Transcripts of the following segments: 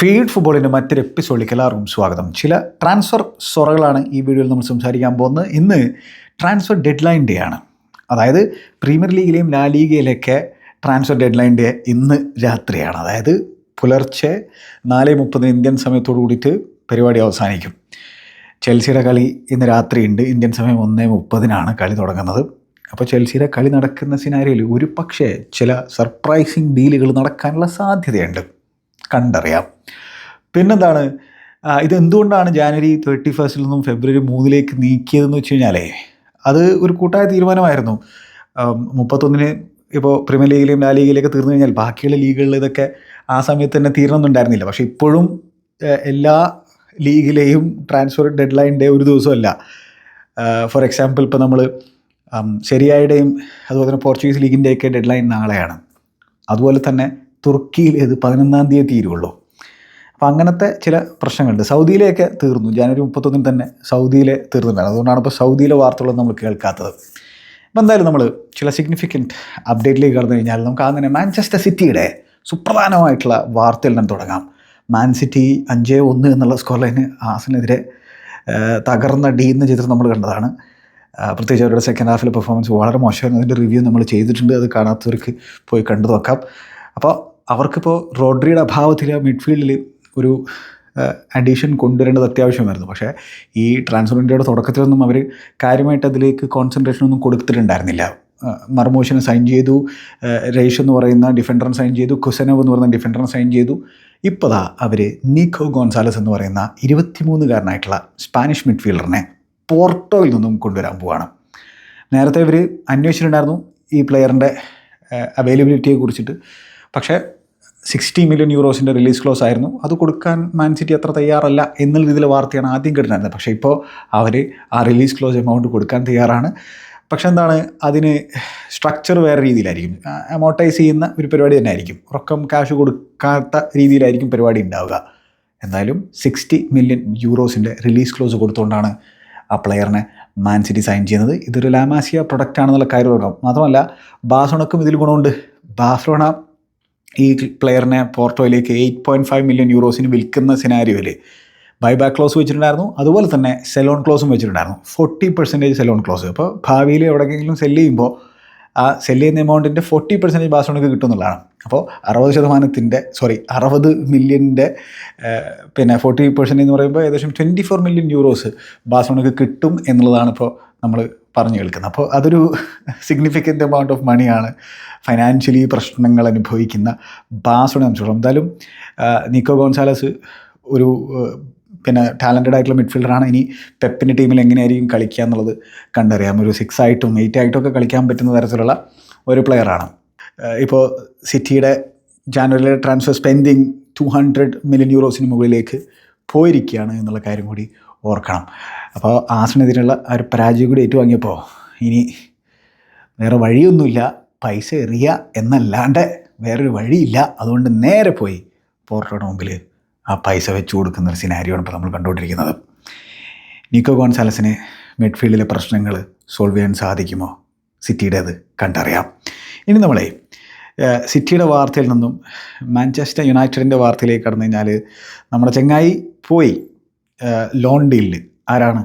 Feed ഫുട്ബോളിന്റെ മറ്റൊരു എപ്പിസോഡിലേക്ക് എല്ലാവർക്കും സ്വാഗതം. ചില ട്രാൻസ്ഫർ സൊറകളാണ് ഈ വീഡിയോയിൽ നമ്മൾ സംസാരിക്കാൻ പോകുന്നത്. ഇന്ന് ട്രാൻസ്ഫർ ഡെഡ് ലൈൻ ഡേ ആണ്. അതായത് പ്രീമിയർ ലീഗിലെയും ലാ ലീഗയിലൊക്കെ ട്രാൻസ്ഫർ ഡെഡ് ലൈൻ ഡേ ഇന്ന് രാത്രിയാണ്. അതായത് പുലർച്ചെ നാല് മുപ്പതിന് ഇന്ത്യൻ സമയത്തോടു കൂടിയിട്ട് പരിപാടി അവസാനിക്കും. ചെൽസിയുടെ കളി ഇന്ന് രാത്രിയുണ്ട്. ഇന്ത്യൻ സമയം ഒന്നേ മുപ്പതിനാണ് കളി തുടങ്ങുന്നത്. അപ്പോൾ ചെൽസിയുടെ കളി നടക്കുന്ന സിനാരിയിൽ ഒരു പക്ഷേ ചില സർപ്രൈസിങ് ഡീലുകൾ നടക്കാനുള്ള സാധ്യതയുണ്ട്. കണ്ടറിയാം. പിന്നെന്താണ് ഇതെന്തുകൊണ്ടാണ് ജാനുവരി തേർട്ടി ഫസ്റ്റിൽ നിന്നും ഫെബ്രുവരി മൂന്നിലേക്ക് നീക്കിയതെന്ന് വെച്ച് കഴിഞ്ഞാലേ അത് ഒരു കൂട്ടായ തീരുമാനമായിരുന്നു. മുപ്പത്തൊന്നിന് ഇപ്പോൾ പ്രീമിയർ ലീഗിലെയും ലാ ലീഗിലേക്ക് തീർന്നു കഴിഞ്ഞാൽ ബാക്കിയുള്ള ലീഗുകളിൽ ഇതൊക്കെ ആ സമയത്ത് തന്നെ തീരണമെന്നുണ്ടായിരുന്നില്ല. പക്ഷേ ഇപ്പോഴും എല്ലാ ലീഗിലെയും ട്രാൻസ്ഫർ ഡെഡ് ലൈൻ ഡേ ഒരു ദിവസമല്ല. ഫോർ എക്സാമ്പിൾ ഇപ്പോൾ നമ്മൾ ശരിയായുടെയും അതുപോലെ തന്നെ പോർച്ചുഗീസ് ലീഗിന്റെയൊക്കെ ഡെഡ് ലൈൻ നാളെയാണ്. അതുപോലെ തന്നെ തുർക്കിയിൽ ഏത് പതിനൊന്നാം തീയതി തീരുള്ളൂ അപ്പോൾ അങ്ങനത്തെ ചില പ്രശ്നങ്ങളുണ്ട്. സൗദിയിലെയൊക്കെ തീർന്നു. ജനുവരി മുപ്പത്തൊന്നിന് തന്നെ സൗദിയിലെ തീർന്നിട്ടുണ്ടായിരുന്നു അതുകൊണ്ടാണ് ഇപ്പോൾ സൗദിയിലെ വാർത്തകളൊന്നും നമ്മൾ കേൾക്കാത്തത്. അപ്പോൾ എന്തായാലും നമ്മൾ ചില സിഗ്നിഫിക്കന്റ് അപ്ഡേറ്റിലേക്ക് കടന്നു കഴിഞ്ഞാൽ നമുക്ക് ആദ്യം തന്നെ മാഞ്ചസ്റ്റർ സിറ്റിയുടെ സുപ്രധാനമായിട്ടുള്ള വാർത്തയിൽ നിന്ന് തുടങ്ങാം. മാൻ സിറ്റി അഞ്ച് ഒന്ന് എന്നുള്ള സ്കോർ ലൈന് ആസിനെതിരെ തകർന്ന ഡി എന്ന ചിത്രം നമ്മൾ കണ്ടതാണ്. പ്രത്യേകിച്ച് അവരുടെ സെക്കൻഡ് ഹാഫിലെ പെർഫോമൻസ് വളരെ മോശമായിരുന്നു. അതിന്റെ റിവ്യൂ നമ്മൾ ചെയ്തിട്ടുണ്ട്. അത് കാണാത്തവർക്ക് പോയി കണ്ടു നോക്കാം. അപ്പോൾ അവർക്കിപ്പോൾ റോഡ്രിയുടെ അഭാവത്തിൽ മിഡ്ഫീൽഡിൽ ഒരു അഡീഷൻ കൊണ്ടുവരേണ്ടത് അത്യാവശ്യമായിരുന്നു. പക്ഷേ ഈ ട്രാൻസ്ഫർ ഇന്ത്യയുടെ തുടക്കത്തിലൊന്നും അവർ കാര്യമായിട്ട് അതിലേക്ക് കോൺസെൻട്രേഷൻ ഒന്നും കൊടുത്തിട്ടുണ്ടായിരുന്നില്ല. മർമോഷനെ സൈൻ ചെയ്തു രേഷ് എന്ന് പറയുന്ന ഡിഫൻഡറിനെ സൈൻ ചെയ്തു കുസനവ് എന്ന് പറയുന്ന ഡിഫൻഡറിനെ സൈൻ ചെയ്തു. ഇപ്പോൾ അവർ നീക്കോ ഗോൺസാലസ് എന്ന് പറയുന്ന ഇരുപത്തിമൂന്നുകാരനായിട്ടുള്ള സ്പാനിഷ് മിഡ്ഫീൽഡറിനെ പോർട്ടോയിൽ നിന്നും കൊണ്ടുവരാൻ പോവാണ്. നേരത്തെ ഇവർ അന്വേഷിച്ചിട്ടുണ്ടായിരുന്നു ഈ പ്ലെയറിന്റെ അവൈലബിലിറ്റിയെ കുറിച്ചിട്ട്. പക്ഷേ സിക്സ്റ്റി മില്യൺ യൂറോസിന്റെ റിലീസ് ക്ലോസ് ആയിരുന്നു. അത് കൊടുക്കാൻ മാൻ സിറ്റി അത്ര തയ്യാറല്ല എന്നുള്ള രീതിയിൽ വാർത്തയാണ് ആദ്യം കേട്ടിട്ടുണ്ടായിരുന്നത്. പക്ഷേ ഇപ്പോൾ അവർ ആ റിലീസ് ക്ലോസ് എമൗണ്ട് കൊടുക്കാൻ തയ്യാറാണ്. പക്ഷെ എന്താണ്? അതിന് സ്ട്രക്ചർ വേറെ രീതിയിലായിരിക്കും. അമോട്ടൈസ് ചെയ്യുന്ന ഒരു പരിപാടി തന്നെ ആയിരിക്കും റൊക്കം ക്യാഷ് കൊടുക്കാത്ത രീതിയിലായിരിക്കും പരിപാടി ഉണ്ടാവുക. എന്തായാലും സിക്സ്റ്റി മില്യൺ യൂറോസിന്റെ റിലീസ് ക്ലോസ് കൊടുത്തുകൊണ്ടാണ് ആ പ്ലെയറിനെ മാൻ സിറ്റി സൈൻ ചെയ്യുന്നത്. ഇതൊരു ലാമാസിയ പ്രൊഡക്റ്റ് ആണെന്നുള്ള കാര്യം ഓർക്കാം മാത്രമല്ല ബാസോണക്കും ഇതിൽ ഗുണമുണ്ട്. ബാഴ്സലോണ ഈ പ്ലെയറിനെ പോർട്ടോയിലേക്ക് എയ്റ്റ് പോയിന്റ് ഫൈവ് മില്യൺ യൂറോസിന് വിൽക്കുന്ന സിനാരിയോയിൽ ബൈബാക്ക് ക്ലോസ് വെച്ചിട്ടുണ്ടായിരുന്നു. അതുപോലെ തന്നെ സെലോൺ ക്ലോസും വെച്ചിട്ടുണ്ടായിരുന്നു. ഫോർട്ടി പെർസെന്റേജ് സെലോൺ ക്ലോസ് അപ്പോൾ ഭാവിയിൽ എവിടെയെങ്കിലും സെല്ല് ചെയ്യുമ്പോൾ ആ സെല്ല് ചെയ്യുന്ന എമൗണ്ടിന്റെ ഫോർട്ടി പെർസെന്റേജ് ബാസോണിക്ക് കിട്ടും എന്നുള്ളതാണ് അപ്പോൾ അറുപത് ശതമാനത്തിന്റെ സോറി അറുപത് മില്യന്റെ പിന്നെ ഫോർട്ടി പെർസെന്റ് എന്ന് പറയുമ്പോൾ ഏകദേശം ട്വന്റി ഫോർ മില്യൺ യൂറോസ് ബാസോണിക്ക് കിട്ടും എന്നുള്ളതാണ് ഇപ്പോൾ നമ്മൾ പറഞ്ഞു കേൾക്കുന്നത്. അപ്പോൾ അതൊരു സിഗ്നിഫിക്കന്റ് എമൗണ്ട് ഓഫ് മണിയാണ് ഫൈനാൻഷ്യലി പ്രശ്നങ്ങൾ അനുഭവിക്കുന്ന ബാഴ്സലോണ സംബന്ധിച്ചോളം എന്തായാലും നിക്കോ ഗോൺസാലസ് ഒരു പിന്നെ ടാലന്റഡ് ആയിട്ടുള്ള മിഡ്ഫീൽഡറാണ് ഇനി പെപ്പിന്റെ ടീമിൽ എങ്ങനെയായിരിക്കും കളിക്കുക എന്നുള്ളത് കണ്ടറിയാം. ഒരു സിക്സ് ആയിട്ടും എയ്റ്റ് ആയിട്ടും ഒക്കെ കളിക്കാൻ പറ്റുന്ന തരത്തിലുള്ള ഒരു പ്ലെയറാണ് ഇപ്പോൾ സിറ്റിയുടെ ജാനുവരിയിലെ transfer spending two hundred million യൂറോസിന് മുകളിലേക്ക് പോയിരിക്കുകയാണ് എന്നുള്ള കാര്യം കൂടി ഓർക്കണം. അപ്പോൾ ആസിനെതിരെയുള്ള ആ ഒരു പരാജയം കൂടി ഏറ്റുവാങ്ങിയപ്പോൾ ഇനി വേറെ വഴിയൊന്നുമില്ല. പൈസ എറിയ എന്നല്ലാണ്ട് വേറൊരു വഴിയില്ല. അതുകൊണ്ട് നേരെ പോയി പോർട്ടോയുടെ മുമ്പിൽ ആ പൈസ വെച്ച് കൊടുക്കുന്ന ഒരു സിനാരിയാണ് ഇപ്പോൾ നമ്മൾ കണ്ടുകൊണ്ടിരിക്കുന്നത്. നിക്കോ ഗോൺസാലസിന് മിഡ്ഫീൽഡിലെ പ്രശ്നങ്ങൾ സോൾവ് ചെയ്യാൻ സാധിക്കുമോ? സിറ്റിയുടേത് കണ്ടറിയാം. ഇനി നമ്മളെ സിറ്റിയുടെ വാർത്തയിൽ നിന്നും മാഞ്ചസ്റ്റർ യുണൈറ്റഡിന്റെ വാർത്തയിലേക്ക് കടന്നു കഴിഞ്ഞാൽ നമ്മുടെ ചെങ്ങായി പോയി. ലോൺ ഡീലിൽ ആരാണ്?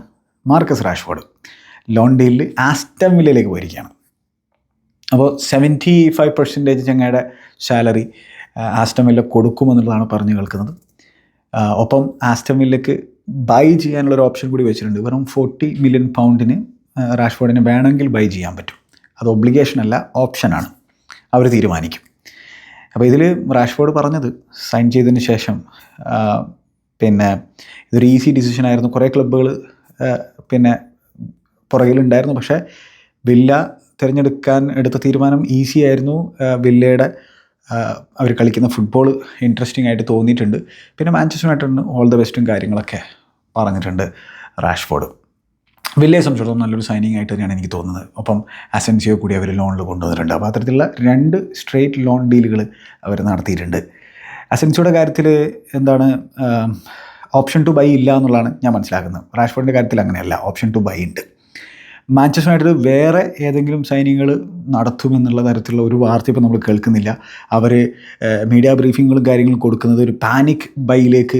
Marcus Rashford. ലോൺ ഡീലിൽ ആസ്റ്റം വില്ലയിലേക്ക് പോയിരിക്കുകയാണ്. അപ്പോൾ സെവന്റി ഫൈവ് പെർസെന്റേജ് ചങ്ങയുടെ സാലറി ആസ്റ്റം വില്ല കൊടുക്കുമെന്നുള്ളതാണ് പറഞ്ഞു കേൾക്കുന്നത്. ഒപ്പം ആസ്റ്റം വില്ലയ്ക്ക് ബൈ ചെയ്യാനുള്ള ഒരു ഓപ്ഷൻ കൂടി വെച്ചിട്ടുണ്ട്. വെറും ഫോർട്ടി മില്യൺ പൗണ്ടിന് റാഷ്ഫോർഡിന് വേണമെങ്കിൽ ബൈ ചെയ്യാൻ പറ്റും. അത് ഒബ്ലിഗേഷൻ അല്ല ഓപ്ഷനാണ് അവർ തീരുമാനിക്കും. അപ്പോൾ ഇതിൽ റാഷ്ഫോർഡ് പറഞ്ഞത് സൈൻ ചെയ്തതിന് ശേഷം പിന്നെ ഇതൊരു ഈസി ഡിസിഷൻ ആയിരുന്നു. കുറേ ക്ലബ്ബുകൾ പിന്നെ പുറകിലുണ്ടായിരുന്നു. പക്ഷേ വില്ല തിരഞ്ഞെടുക്കാൻ എടുത്ത തീരുമാനം ഈസി ആയിരുന്നു. വില്ലയുടെ അവർ കളിക്കുന്ന ഫുട്ബോൾ ഇൻട്രസ്റ്റിംഗ് ആയിട്ട് തോന്നിയിട്ടുണ്ട്. പിന്നെ മാഞ്ചസ്റ്റർ യുണൈറ്റഡിന് ഓൾ ദ ബെസ്റ്റും കാര്യങ്ങളൊക്കെ പറഞ്ഞിട്ടുണ്ട് റാഷ്ഫോർഡ് വില്ലയെ സംബന്ധിച്ചിടത്തോളം നല്ലൊരു സൈനിങ് ആയിട്ട് തന്നെയാണ് എനിക്ക് തോന്നുന്നത്. ഒപ്പം അസെൻസിയോ കൂടി അവർ ലോണിൽ കൊണ്ടുവന്നിട്ടുണ്ട്. അപ്പോൾ അത്തരത്തിലുള്ള രണ്ട് സ്ട്രേറ്റ് ലോൺ ഡീലുകൾ അവർ നടത്തിയിട്ടുണ്ട്. അസെൻസിയുടെ കാര്യത്തിൽ എന്താണ് ഓപ്ഷൻ ടു ബൈ ഇല്ല എന്നുള്ളതാണ് ഞാൻ മനസ്സിലാക്കുന്നത്. റാഷ്ഫോർഡിന്റെ കാര്യത്തിൽ അങ്ങനെയല്ല ഓപ്ഷൻ ടു ബൈ ഉണ്ട്. മാഞ്ചസ്റ്റർ വേറെ ഏതെങ്കിലും സൈനികങ്ങൾ നടത്തുമെന്നുള്ള തരത്തിലുള്ള ഒരു വാർത്ത ഇപ്പോൾ നമ്മൾ കേൾക്കുന്നില്ല. അവർ മീഡിയ ബ്രീഫിങ്ങുകളും കാര്യങ്ങളും കൊടുക്കുന്നത് ഒരു പാനിക് ബൈയിലേക്ക്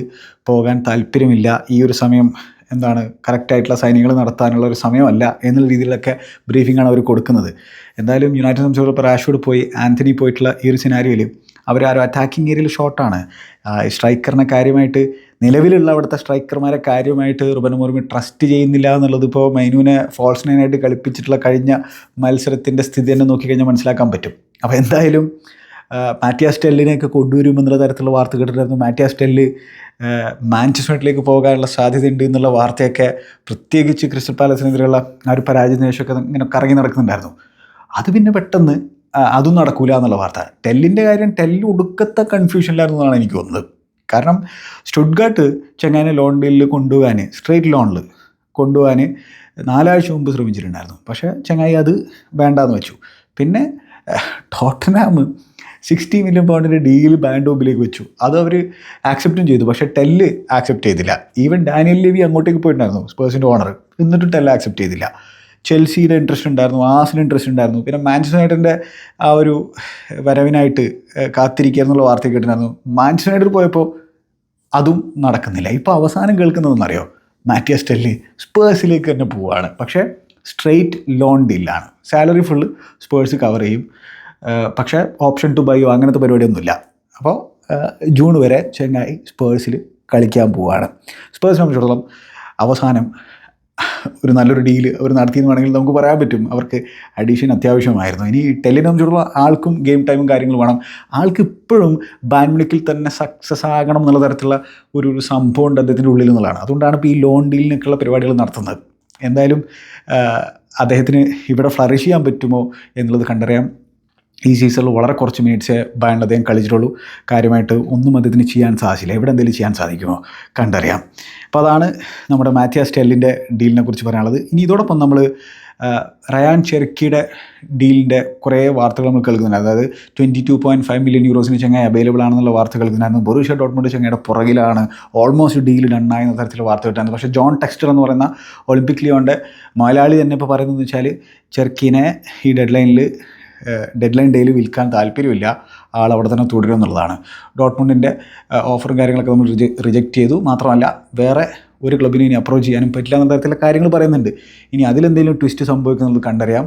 പോകാൻ താല്പര്യമില്ല. ഈ ഒരു സമയം എന്താണ് കറക്റ്റായിട്ടുള്ള സൈനികൾ നടത്താനുള്ള ഒരു സമയമല്ല എന്നുള്ള രീതിയിലൊക്കെ ബ്രീഫിംഗാണ് അവർ കൊടുക്കുന്നത്. എന്തായാലും യുണൈറ്റഡ് സംബന്ധിച്ചിടത്തോളം റാഷ്വോഡ് പോയി ആന്റണി പോയിട്ടുള്ള ഈ ഒരു സിനാരിയോയിൽ ഒരു അറ്റാക്കിംഗ് ഏരിയയിൽ ഷോട്ടാണ് സ്ട്രൈക്കറിനെ കാര്യമായിട്ട് നിലവിലുള്ള അവിടുത്തെ സ്ട്രൈക്കർമാരെ കാര്യമായിട്ട് റുബൻ മുർമി ട്രസ്റ്റ് ചെയ്യുന്നില്ല എന്നുള്ളത് ഇപ്പോൾ മൈനുവിനെ ഫോൾസ് നൈനായിട്ട് കളിപ്പിച്ചിട്ടുള്ള കഴിഞ്ഞ മത്സരത്തിന്റെ സ്ഥിതി തന്നെ നോക്കിക്കഴിഞ്ഞാൽ മനസ്സിലാക്കാൻ പറ്റും. അപ്പോൾ എന്തായാലും മാറ്റിയാ സ്റ്റെല്ലിനെയൊക്കെ കൊണ്ടുവരുമെന്നുള്ള തരത്തിലുള്ള വാർത്ത കേട്ടിട്ടുണ്ടായിരുന്നു. മാറ്റിയാ സ്റ്റെല്ല് മാഞ്ചസ്റ്റർ യുണൈറ്റഡിലേക്ക് പോകാനുള്ള സാധ്യതയുണ്ട് എന്നുള്ള വാർത്തയൊക്കെ പ്രത്യേകിച്ച് ക്രിസ്റ്റൽ പാലസിനെതിരെയുള്ള ആ ഒരു പരാജയത്തിന് ശേഷമൊക്കെ ഇങ്ങനെ കറങ്ങി നടക്കുന്നുണ്ടായിരുന്നു. അത് പിന്നെ പെട്ടെന്ന് അതും നടക്കൂല എന്നുള്ള വാർത്ത. ടെല്ലിന്റെ കാര്യം ടെല്ല് ഒടുക്കത്തെ കൺഫ്യൂഷനിലായിരുന്നു എന്നാണ് എനിക്ക് തോന്നുന്നത്. കാരണം സ്റ്റുഡ്ഗാട്ട് ചെങ്ങാനെ ലോൺ ഡീലിൽ കൊണ്ടുപോകാൻ സ്ട്രേറ്റ് ലോണിൽ കൊണ്ടുപോകാൻ നാലാഴ്ച മുമ്പ് ശ്രമിച്ചിട്ടുണ്ടായിരുന്നു. പക്ഷേ ചെങ്ങായി അത് വേണ്ടാന്ന് വെച്ചു. പിന്നെ ടോട്ടനാം സിക്സ്റ്റി മില്യൺ പൗണ്ടിന്റെ ഡീൽ ബാൻഡ് മുമ്പിലേക്ക് വെച്ചു. അത് അവർ ആക്സെപ്റ്റും ചെയ്തു. പക്ഷേ ടെല്ല് ആക്സെപ്റ്റ് ചെയ്തില്ല. ഈവൻ ഡാനിയൽ ലെവി അങ്ങോട്ടേക്ക് പോയിട്ടുണ്ടായിരുന്നു സ്പേഴ്സിന്റെ ഓണർ. എന്നിട്ടും ടെല്ല് ആക്സെപ്റ്റ് ചെയ്തില്ല. ചെൽസിയുടെ ഇൻട്രസ്റ്റ് ഉണ്ടായിരുന്നു ആസിന് ഇൻട്രസ്റ്റ് ഉണ്ടായിരുന്നു. പിന്നെ മാഞ്ചസ്റ്റർ യുണൈറ്റഡിന്റെ ആ ഒരു വരവിനായിട്ട് കാത്തിരിക്കുക എന്നുള്ള വാർത്ത കേട്ടിട്ടുണ്ടായിരുന്നു. മാഞ്ചസ്റ്റർ യുണൈറ്റഡ് പോയപ്പോൾ അതും നടക്കുന്നില്ല. ഇപ്പോൾ അവസാനം കേൾക്കുന്നതെന്നറിയോ? മാറ്റിയ സ്റ്റെല്ലി സ്പേഴ്സിലേക്ക് തന്നെ പോവുകയാണ് പക്ഷേ സ്ട്രെയിറ്റ് ലോൺ ഡീലാണ് സാലറി ഫുള്ള് സ്പേഴ്സ് കവർ ചെയ്യും. പക്ഷേ ഓപ്ഷൻ ടു ബൈയോ അങ്ങനത്തെ പരിപാടിയൊന്നുമില്ല. അപ്പോൾ ജൂൺ വരെ ചെങ്ങായി സ്പേഴ്സിൽ കളിക്കാൻ പോവുകയാണ് സ്പേഴ്സിനെ സംബന്ധിച്ചിടത്തോളം അവസാനം ഒരു നല്ലൊരു ഡീൽ അവർ നടത്തിയെന്ന് വേണമെങ്കിൽ നമുക്ക് പറയാൻ പറ്റും. അവർക്ക് അഡീഷൻ അത്യാവശ്യമായിരുന്നു. ഇനി ടെലിനോം സംബന്ധിച്ചിടത്തോളം ആൾക്കും ഗെയിം ടൈമും കാര്യങ്ങളും വേണം. ആൾക്ക് ഇപ്പോഴും ബാൻമിണിക്കിൽ തന്നെ സക്സസ് ആകണം എന്നുള്ള തരത്തിലുള്ള ഒരു ഒരു സംഭവം ഉണ്ട് അദ്ദേഹത്തിന്റെ ഉള്ളിൽ എന്നുള്ളതാണ്. അതുകൊണ്ടാണ് ഇപ്പോൾ ഈ ലോൺ ഡീലിനൊക്കെയുള്ള പരിപാടികൾ നടത്തുന്നത്. എന്തായാലും അദ്ദേഹത്തിന് ഇവിടെ ഫ്ലറിഷ് ചെയ്യാൻ പറ്റുമോ എന്നുള്ളത് കണ്ടറിയാം ഈ സീസണിൽ വളരെ കുറച്ച് മിനിറ്റ്സേ ബാൻഡ് അദ്ദേഹം കളിച്ചിട്ടുള്ളൂ. കാര്യമായിട്ട് ഒന്നും അദ്ദേഹത്തിന് ചെയ്യാൻ സാധിച്ചില്ല. എവിടെ എന്തെങ്കിലും ചെയ്യാൻ സാധിക്കുമോ കണ്ടറിയാം. അപ്പോൾ അതാണ് നമ്മുടെ മാത്യ സ്റ്റെല്ലിന്റെ ഡീലിനെ കുറിച്ച് പറയാനുള്ളത്. ഇനി ഇതോടൊപ്പം നമ്മൾ റയാൻ ചെർക്കിയുടെ ഡീലിന്റെ കുറേ വാർത്തകൾ നമ്മൾ കേൾക്കുന്നുണ്ട്. അതായത് twenty two point five million യൂറോസിന് ചെങ്ങായി അവൈലബിൾ ആണെന്നുള്ള വാർത്ത കേൾക്കുന്നുണ്ടായിരുന്നു ബൊറൂഷ്യ ഡോട്ട്മുണ്ട് ചങ്ങയുടെ പുറകിലാണ് ഓൾമോസ്റ്റ് ഡീൽ ഡണ്ണായി എന്ന തരത്തിലുള്ള വാർത്ത പക്ഷേ ജോൺ ടെക്സ്റ്റർ എന്ന് പറയുന്ന ഒളിമ്പിക് ലിയോന്റെ മലയാളി തന്നെ ഇപ്പോൾ പറയുന്നത് വെച്ചാൽ ചെർക്കിനെ ഈ ഡെഡ് ലൈനിൽ ഡെഡ് ലൈൻ ഡേയിൽ വിൽക്കാൻ താല്പര്യമില്ല ആൾ അവിടെ തന്നെ തുടരും എന്നുള്ളതാണ് ഡോട്ട്മുണ്ടിന്റെ ഓഫറും കാര്യങ്ങളൊക്കെ നമ്മൾ റിജക്റ്റ് ചെയ്തു. മാത്രമല്ല വേറെ ഒരു ക്ലബിനെ ഇനി അപ്രോച്ച് ചെയ്യാനും പറ്റില്ല എന്ന തരത്തിലുള്ള കാര്യങ്ങൾ പറയുന്നുണ്ട്. ഇനി അതിലെന്തെങ്കിലും ട്വിസ്റ്റ് സംഭവിക്കുന്നത് കണ്ടറിയാം.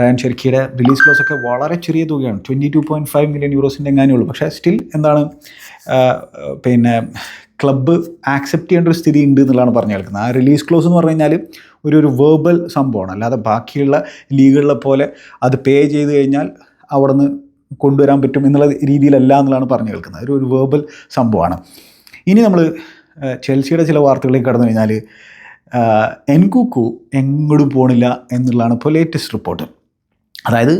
റയാൻ ഷെർക്കിയുടെ റിലീസ് ക്ലോസ് ഒക്കെ വളരെ ചെറിയ തുകയാണ്. Twenty two point five million യൂറോസിന്റെ എങ്ങാനേ ഉള്ളൂ. പക്ഷേ സ്റ്റിൽ എന്താണ് പിന്നെ ക്ലബ്ബ് ആക്സെപ്റ്റ് ചെയ്യേണ്ട ഒരു സ്ഥിതി ഉണ്ട് എന്നുള്ളതാണ് പറഞ്ഞു കേൾക്കുന്നത്. ആ റിലീസ് ക്ലോസ് എന്ന് പറഞ്ഞു കഴിഞ്ഞാൽ ഒരു ഒരു വേർബൽ സംഭവമാണ്. അല്ലാതെ ബാക്കിയുള്ള ലീഗുകളെ പോലെ അത് പേ ചെയ്ത് കഴിഞ്ഞാൽ അവിടെ നിന്ന് കൊണ്ടുവരാൻ പറ്റും എന്നുള്ള രീതിയിലല്ല എന്നുള്ളതാണ് പറഞ്ഞു കേൾക്കുന്നത്. ഒരു ഒരു വേർബൽ സംഭവമാണ്. ഇനി നമ്മൾ ചെൽസിയുടെ ചില വാർത്തകളിലേക്ക് കടന്നു കഴിഞ്ഞാൽ എൻകുക്കു എങ്ങോട്ടും പോണില്ല എന്നുള്ളതാണ് ഇപ്പോൾ ലേറ്റസ്റ്റ് റിപ്പോർട്ട് അതായത്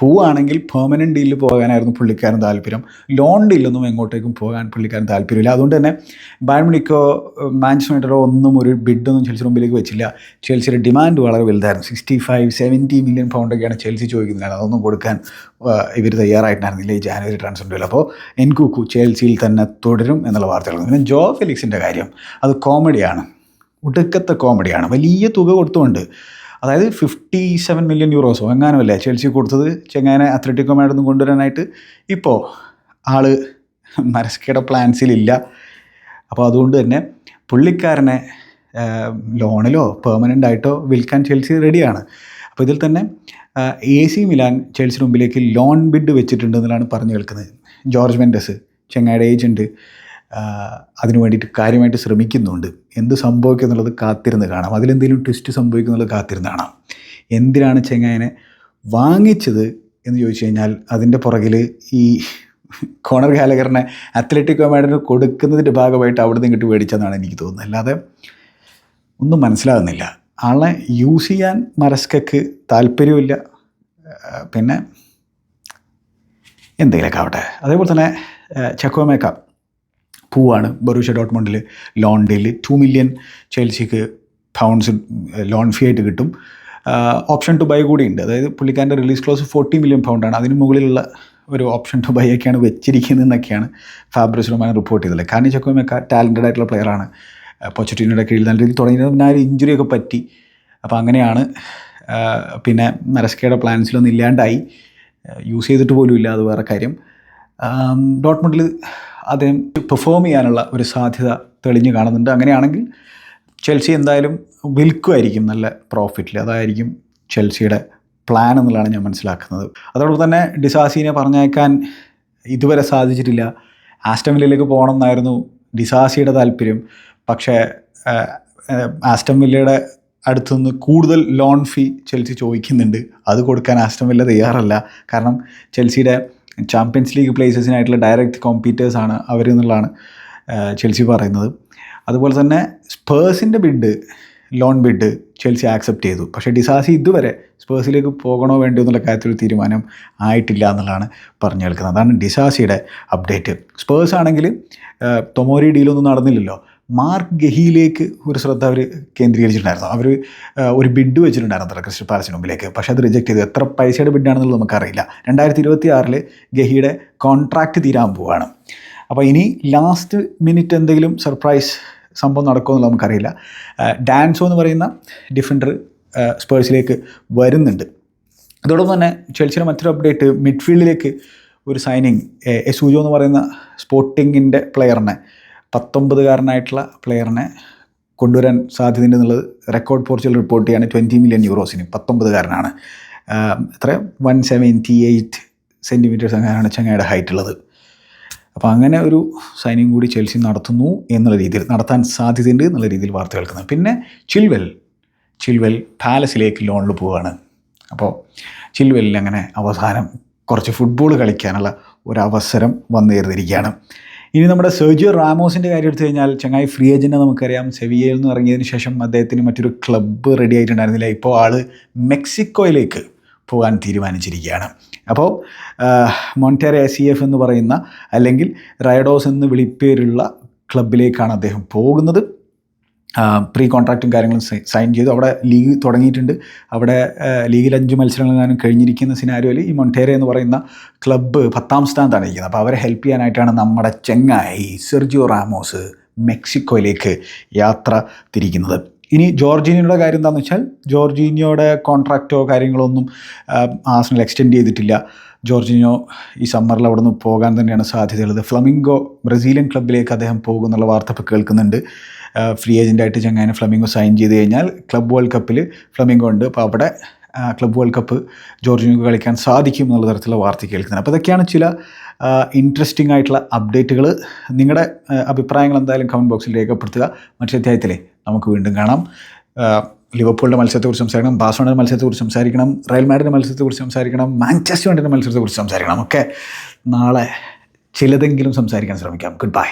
പോവുകയാണെങ്കിൽ പെർമനന്റ് ഡീലിൽ പോകാനായിരുന്നു പുള്ളിക്കാരൻ താല്പര്യം. ലോൺ ഡീലൊന്നും എങ്ങോട്ടേക്കും പോകാൻ പുള്ളിക്കാരൻ താല്പര്യമില്ല. അതുകൊണ്ട് തന്നെ ബാൻമിണിക്കോ യുണൈറ്റഡോ ഒന്നും ഒരു ബിഡൊന്നും ചെൽസി മുമ്പിലേക്ക് വെച്ചില്ല. ചെൽസിയുടെ ഡിമാൻഡ് വളരെ വലുതായിരുന്നു. സിക്സ്റ്റി ഫൈവ് സെവന്റി മില്യൺ പൗണ്ടൊക്കെയാണ് ചെൽസി ചോദിക്കുന്നത് അതൊന്നും കൊടുക്കാൻ ഇവർ തയ്യാറായിട്ടുണ്ടായിരുന്നില്ല ഈ ജാനുവരി ട്രാൻസ്ഫറിൽ അപ്പോൾ എൻകുക്കു ചെൽസിയിൽ തന്നെ തുടരും എന്നുള്ള വാർത്തകൾ പിന്നെ ജോ ഫെലിക്സിന്റെ കാര്യം. അത് കോമഡിയാണ് ഒടുക്കത്തെ കോമഡിയാണ് വലിയ തുക കൊടുത്തുകൊണ്ട് അതായത് ഫിഫ്റ്റി സെവൻ മില്യൺ യൂറോസോ എങ്ങാനുമല്ലേ? ചെൽസി കൊടുത്തത് ചെങ്ങാനെ അത്ലറ്റിക്കോ മാഡൊന്നും കൊണ്ടുവരാനായിട്ട്. ഇപ്പോൾ ആൾ മരസ്കയുടെ പ്ലാൻസിലില്ല അപ്പോൾ അതുകൊണ്ട് തന്നെ പുള്ളിക്കാരനെ ലോണിലോ പെർമനന്റ് ആയിട്ടോ വിൽക്കാൻ ചെൽസി റെഡിയാണ് അപ്പോൾ ഇതിൽ തന്നെ എ സി മിലാൻ ചെൽസിന് മുമ്പിലേക്ക് ലോൺ ബിഡ് വെച്ചിട്ടുണ്ടെന്നാണ് പറഞ്ഞു കേൾക്കുന്നത്. ജോർജ് മെൻഡസ് ചെങ്ങായുടെ ഏജന്റ് അതിനു വേണ്ടിയിട്ട് കാര്യമായിട്ട് ശ്രമിക്കുന്നുണ്ട്. എന്ത് സംഭവിക്കും എന്നുള്ളത് കാത്തിരുന്ന് കാണാം. അതിലെന്തെങ്കിലും ട്വിസ്റ്റ് സംഭവിക്കും എന്നുള്ളത് കാത്തിരുന്ന് കാണാം. എന്തിനാണ് ചെങ്ങായനെ വാങ്ങിച്ചത് എന്ന് ചോദിച്ചു കഴിഞ്ഞാൽ അതിന്റെ പുറകിൽ ഈ കോണർ ഗാലഗറിനെ അത്ലറ്റിക് മാഡിന് കൊടുക്കുന്നതിന്റെ ഭാഗമായിട്ട് അവിടെ നിന്ന് ഇങ്ങോട്ട് മേടിച്ചതെന്നാണ് എനിക്ക് തോന്നുന്നത്. അല്ലാതെ ഒന്നും മനസ്സിലാകുന്നില്ല. ആളെ യൂസ് ചെയ്യാൻ മരസ്കക്ക് താല്പര്യമില്ല. പിന്നെ എന്തെങ്കിലുമൊക്കെ ആവട്ടെ. അതേപോലെ തന്നെ ചക്കോമേക്ക. പൂവാണ് ബറൂഷ്യ ഡോട്ട്മണ്ടിൽ ലോൺ ഡീൽ ടു മില്യൺ ചേൽസിക്ക് പൗണ്ട്സ് ലോൺ ഫീ ആയിട്ട് കിട്ടും. ഓപ്ഷൻ ടു ബൈ കൂടി ഉണ്ട്. അതായത് പുള്ളിക്കാരന്റെ റിലീസ് ക്ലോസ് ഫോർട്ടി മില്യൺ പൗണ്ടാണ് അതിന് മുകളിലുള്ള ഒരു ഓപ്ഷൻ ടു ബൈ ഒക്കെയാണ് വെച്ചിരിക്കുന്നത് എന്നൊക്കെയാണ് ഫാബ്രിസ് റൊമാൻ റിപ്പോർട്ട് ചെയ്തത്. കാരണം ചക്കോമേക്ക ടാലന്റഡ് ആയിട്ടുള്ള പ്ലെയറാണ് പൊച്ചറ്റീനോയുടെ കീഴിൽ നല്ല രീതിയിൽ തുടങ്ങിയത് പിന്നെ ആ ഒരു ഇഞ്ചുറി ഒക്കെ പറ്റി. അപ്പോൾ അങ്ങനെയാണ് പിന്നെ മെറസ്കയുടെ പ്ലാൻസിലൊന്നും ഇല്ലാണ്ടായി. യൂസ് ചെയ്തിട്ട് പോലും ഇല്ല അത് വേറെ കാര്യം. ഡോട്ട്മുണ്ടിൽ അദ്ദേഹം പെർഫോം ചെയ്യാനുള്ള ഒരു സാധ്യത തെളിഞ്ഞു കാണുന്നുണ്ട്. അങ്ങനെയാണെങ്കിൽ ചെൽസി എന്തായാലും വിൽക്കുമായിരിക്കും നല്ല പ്രോഫിറ്റിൽ അതായിരിക്കും ചെൽസിയുടെ പ്ലാൻ എന്നുള്ളതാണ് ഞാൻ മനസ്സിലാക്കുന്നത്. അതോടൊപ്പം തന്നെ ഡിസാസിനെ പറഞ്ഞയക്കാൻ ഇതുവരെ സാധിച്ചിട്ടില്ല. ആസ്റ്റംവില്ലയിലേക്ക് പോകണം എന്നായിരുന്നു ഡിസാസിയുടെ താല്പര്യം. പക്ഷേ ആസ്റ്റംവില്ലയുടെ അടുത്തുനിന്ന് കൂടുതൽ ലോൺ ഫീ ചെൽസി ചോദിക്കുന്നുണ്ട്. അത് കൊടുക്കാൻ ആസ്റ്റംവില്ല തയ്യാറല്ല. കാരണം ചെൽസിയുടെ ചാമ്പ്യൻസ് ലീഗ് പ്ലേസസിനായിട്ടുള്ള ഡയറക്റ്റ് കോമ്പീറ്റേഴ്സാണ് അവർ എന്നുള്ളതാണ് ചെൽസി പറയുന്നത്. അതുപോലെ തന്നെ സ്പേഴ്സിന്റെ bid loan bid Chelsea accept ചെയ്തു. പക്ഷേ ഡിസാസി ഇതുവരെ സ്പേഴ്സിലേക്ക് പോകണോ വേണ്ടോ എന്നുള്ള കാര്യത്തിൽ തീരുമാനം ആയിട്ടില്ല എന്നുള്ളതാണ് പറഞ്ഞു കേൾക്കുന്നത്. അതാണ് ഡിസാസിയുടെ അപ്ഡേറ്റ് സ്പേഴ്സ് ആണെങ്കിൽ തൊമോരി ഡീലൊന്നും നടന്നില്ലല്ലോ. മാർക്ക് ഗഹിയിലേക്ക് ഒരു ശ്രദ്ധ അവർ കേന്ദ്രീകരിച്ചിട്ടുണ്ടായിരുന്നു. അവർ ഒരു ബിഡ് വെച്ചിട്ടുണ്ടായിരുന്നു അത്ര ക്രിസ്റ്റൽ പാലസിന് മുമ്പിലേക്ക്. പക്ഷേ അത് റിജക്റ്റ് ചെയ്തു. എത്ര പൈസയുടെ ബിഡാണെന്നുള്ളത് നമുക്കറിയില്ല. രണ്ടായിരത്തി ഇരുപത്തി ആറിൽ ഗഹിയുടെ കോൺട്രാക്റ്റ് തീരാൻ പോവുകയാണ് അപ്പോൾ ഇനി ലാസ്റ്റ് മിനിറ്റ് എന്തെങ്കിലും സർപ്രൈസ് സംഭവം നടക്കുമെന്നുള്ളത് നമുക്കറിയില്ല. ഡാൻസോ എന്ന് പറയുന്ന ഡിഫൻഡർ സ്പേഴ്സിലേക്ക് വരുന്നുണ്ട്. അതോടൊപ്പം തന്നെ ചെൽസിയുടെ മറ്റൊരു അപ്ഡേറ്റ് മിഡ്ഫീൽഡിലേക്ക് ഒരു സൈനിങ് എസൂജോ എന്ന് പറയുന്ന സ്പോർട്ടിങ്ങിന്റെ പ്ലെയറിനെ പത്തൊമ്പതുകാരനായിട്ടുള്ള പ്ലെയറിനെ കൊണ്ടുവരാൻ സാധ്യതയുണ്ട് എന്നുള്ളത് റെക്കോർഡ് പോർച്ചുഗൽ റിപ്പോർട്ട് ചെയ്യാണ്. ട്വന്റി മില്യൺ യൂറോസിന് പത്തൊമ്പതുകാരനാണ്. എത്ര? വൺ സെവന്റി എയ്റ്റ് സെന്റിമീറ്റേഴ്സ് അങ്ങനെയാണ് ചങ്ങയുടെ ഹൈറ്റ് ഉള്ളത്. അപ്പോൾ അങ്ങനെ ഒരു സൈനിങ് കൂടി ചെൽസി നടത്തുന്നു എന്നുള്ള രീതിയിൽ നടത്താൻ സാധ്യതയുണ്ട് എന്നുള്ള രീതിയിൽ വാർത്ത കേൾക്കുന്നത് പിന്നെ ചിൽവെൽ ചിൽവെൽ പാലസിലേക്ക് ലോണിൽ പോവുകയാണ് അപ്പോൾ ചിൽവെല്ലിൽ അങ്ങനെ അവസാനം കുറച്ച് ഫുട്ബോൾ കളിക്കാനുള്ള ഒരവസരം വന്നു ചേർന്നിരിക്കുകയാണ് ഇനി നമ്മുടെ സെർജിയോ റാമോസിന്റെ കാര്യം എടുത്തു കഴിഞ്ഞാൽ ചങ്ങായി ഫ്രീ ഏജന്റ് നമുക്കറിയാം. സെവിയയിൽ നിന്ന് ഇറങ്ങിയതിന് ശേഷം അദ്ദേഹത്തിന് മറ്റൊരു ക്ലബ്ബ് റെഡി ആയിട്ടുണ്ടായിരുന്നില്ല. ഇപ്പോൾ ആൾ മെക്സിക്കോയിലേക്ക് പോകാൻ തീരുമാനിച്ചിരിക്കുകയാണ്. അപ്പോൾ മോണ്ടേറെ സി എഫ് എന്ന് പറയുന്ന അല്ലെങ്കിൽ റയഡോസ് എന്ന് വിളിപ്പേരുള്ള ക്ലബിലേക്കാണ് അദ്ദേഹം പോകുന്നത്. പ്രീ കോൺട്രാക്റ്റും കാര്യങ്ങളും സൈൻ ചെയ്തു. അവിടെ ലീഗ് തുടങ്ങിയിട്ടുണ്ട്. അവിടെ ലീഗിൽ അഞ്ച് മത്സരങ്ങളെങ്ങാനും കഴിഞ്ഞിരിക്കുന്ന സിനാരിയോയിൽ ഈ മൊണ്ടേര എന്ന് പറയുന്ന ക്ലബ്ബ് പത്താം സ്ഥാനത്താണ് ഇരിക്കുന്നത്. അപ്പോൾ അവരെ ഹെൽപ്പ് ചെയ്യാനായിട്ടാണ് നമ്മുടെ ചെങ്ങായി സെർജിയോ റാമോസ് മെക്സിക്കോയിലേക്ക് യാത്ര തിരിക്കുന്നത്. ഇനി ജോർജീനിയുടെ കാര്യം എന്താണെന്ന് വെച്ചാൽ ജോർജീനിയോയുടെ കോൺട്രാക്റ്റോ കാര്യങ്ങളോ ഒന്നും ആസനൽ എക്സ്റ്റെൻഡ് ചെയ്തിട്ടില്ല. ജോർജിനിയോ ഈ സമ്മറിൽ അവിടെ നിന്ന് പോകാൻ തന്നെയാണ് സാധ്യതയുള്ളത്. ഫ്ലമിംഗോ ബ്രസീലിയൻ ക്ലബിലേക്ക് അദ്ദേഹം പോകുമെന്നുള്ള വാർത്ത ഇപ്പോൾ കേൾക്കുന്നുണ്ട്. ഫ്രീ ഏജന്റായിട്ട് ചങ്ങാനെ ഫ്ലമിംഗോ സൈൻ ചെയ്ത് കഴിഞ്ഞാൽ ക്ലബ് വേൾഡ് കപ്പിൽ ഫ്ലമിംഗോ ഉണ്ട്. അപ്പോൾ അവിടെ ക്ലബ് വേൾഡ് കപ്പ് ജോർജിനോക്ക് കളിക്കാൻ സാധിക്കും എന്നുള്ള തരത്തിലുള്ള വാർത്ത കേൾക്കുന്നത് അപ്പോൾ ഇതൊക്കെയാണ് ചില ഇൻട്രസ്റ്റിംഗ് ആയിട്ടുള്ള അപ്ഡേറ്റുകൾ നിങ്ങളുടെ അഭിപ്രായങ്ങൾ എന്തായാലും കമന്റ് ബോക്സിൽ രേഖപ്പെടുത്തുക. മറ്റൊരു നമുക്ക് വീണ്ടും കാണാം. ലിവർപൂളിന്റെ മത്സരത്തെക്കുറിച്ച് സംസാരിക്കണം ബാസോണിന്റെ മത്സരത്തെക്കുറിച്ച് സംസാരിക്കണം റയൽ മാഡിന്റെ മത്സരത്തെക്കുറിച്ച് സംസാരിക്കണം മാഞ്ചസ്റ്റർ യുണൈറ്റഡ് മത്സരത്തെക്കുറിച്ച് സംസാരിക്കണം. ഒക്കെ നാളെ ചിലതെങ്കിലും സംസാരിക്കാൻ ശ്രമിക്കാം. Good bye